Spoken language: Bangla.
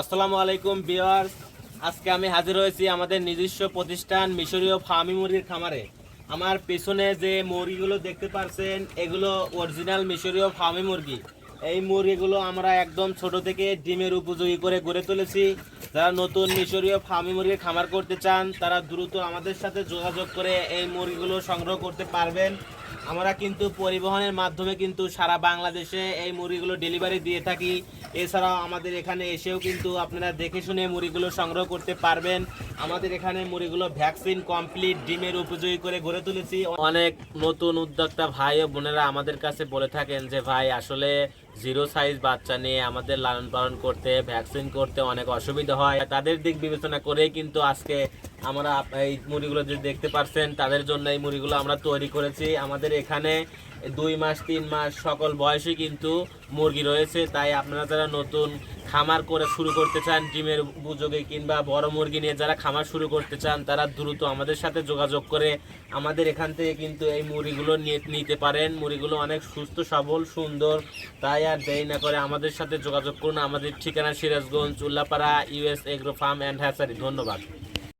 আসসালামু আলাইকুম বিয়ার্স আজকে আমি হাজির হয়েছি আমাদের নিজস্ব প্রতিষ্ঠান মিশরীয় ফার্মি মুরগির খামারে। আমার পেছনে যে মুরগিগুলো দেখতে পারছেন, এগুলো অরিজিনাল মিশরীয় ফার্মি মুরগি। এই মুরগিগুলো আমরা একদম ছোট থেকে ডিমের উপযোগী করে গড়ে তুলেছি। যারা নতুন মিশরীয় ফার্মি মুরগির খামার করতে চান, তারা দ্রুত আমাদের সাথে যোগাযোগ করে এই মুরগিগুলো সংগ্রহ করতে পারবেন। আমরা কিন্তু পরিবহনের মাধ্যমে কিন্তু সারা বাংলাদেশে এই মুরগিগুলো ডেলিভারি দিয়ে থাকি। এছাড়াও আমাদের এখানে এসেও কিন্তু আপনারা দেখে শুনে মুরগিগুলো সংগ্রহ করতে পারবেন। আমাদের এখানে মুরগিগুলো ভ্যাকসিন কমপ্লিট, ডিমের উপযোগী করে গড়ে তুলেছি। অনেক নতুন উদ্যোক্তা ভাই ও বোনেরা আমাদের কাছে বলে থাকেন যে, ভাই, আসলে জিরো সাইজ বাচ্চা নিয়ে আমাদের লালন পালন করতে, ভ্যাকসিন করতে অনেক অসুবিধা হয়। তাদের দিক বিবেচনা করেই কিন্তু আজকে আমরা এই মুড়িগুলো যে দেখতে পাচ্ছেন তাদের জন্য এই মুড়িগুলো আমরা তৈরি করেছি। আমাদের এখানে দুই মাস, তিন মাস সকল বয়সী কিন্তু মুরগি রয়েছে। তাই আপনারা যারা নতুন খামার করে শুরু করতে চান, ডিমের উপযোগে কিংবা বড় মুরগি নিয়ে যারা খামার শুরু করতে চান, তারা দ্রুত আমাদের সাথে যোগাযোগ করে আমাদের এখান থেকে কিন্তু এই মুড়িগুলো নিতে পারেন। মুরগিগুলো অনেক সুস্থ, সবল, সুন্দর। তাই আর দেরি না করে আমাদের সাথে যোগাযোগ করুন। আমাদের ঠিকানা Sirajganj, Ullapara US agro farm and hatchery. ধন্যবাদ।